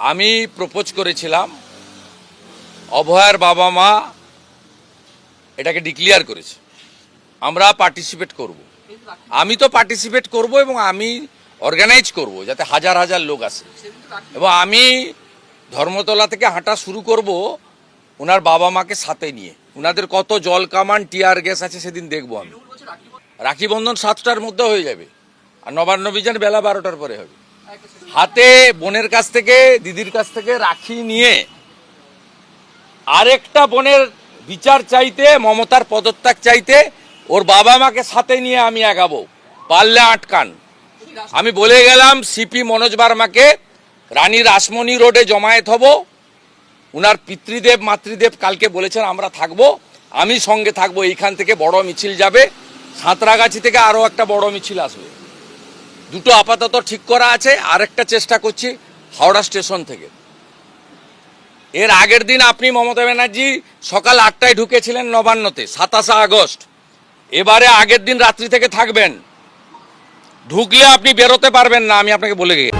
আমি প্রপোজ করেছিলাম, অভয়ার বাবা মা এটাকে ডিক্লিয়ার করেছে। আমরা পার্টিসিপেট করব। আমি তো পার্টিসিপেট করব এবং আমি অর্গানাইজ করব যাতে হাজার হাজার লোক আসে। এবং আমি ধর্মতলা থেকে হাঁটা শুরু করব ওনার বাবা মাকে সাথে নিয়ে। ওনাদের কত জল কামান টিয়ার গ্যাস আছে সেদিন দেখব আমি। রাখি বন্ধন সাতটার মধ্যে হয়ে যাবে। আর নবান্ন বিজন বেলা বারোটার পরে হবে। হাতে বোনের কাছ থেকে, দিদির কাছ থেকে রাখি নিয়ে আরেকটা বোনের বিচার চাইতে, মমতার পদত্যাগ চাইতে ওর বাবা মাকে সাথে নিয়ে আমি আগাবো। পারলে আটকান। আমি বলে গেলাম, সিপি মনোজ বার্মাকে রানী রাসমণি রোডে জমায়েত হব। উনার পিতৃদেব, মাতৃদেব কালকে বলেছেন আমরা থাকব। আমি সঙ্গে থাকব। এইখান থেকে বড় মিছিল যাবে। সাঁতরাগাছি থেকে আরও একটা বড় মিছিল আসবে। দুটো আপাতত ঠিক করা আছে, আরেকটা চেষ্টা করছি হাওড়া স্টেশন থেকে। এর আগের দিন আপনি মমতা ব্যানার্জি সকাল আটটায় ঢুকেছিলেন নবান্নতে, সাতাশে আগস্ট। এবারে আগের দিন রাত্রি থেকে থাকবেন। ঢুকলে আপনি বেরোতে পারবেন না, আমি আপনাকে বলে গেছি।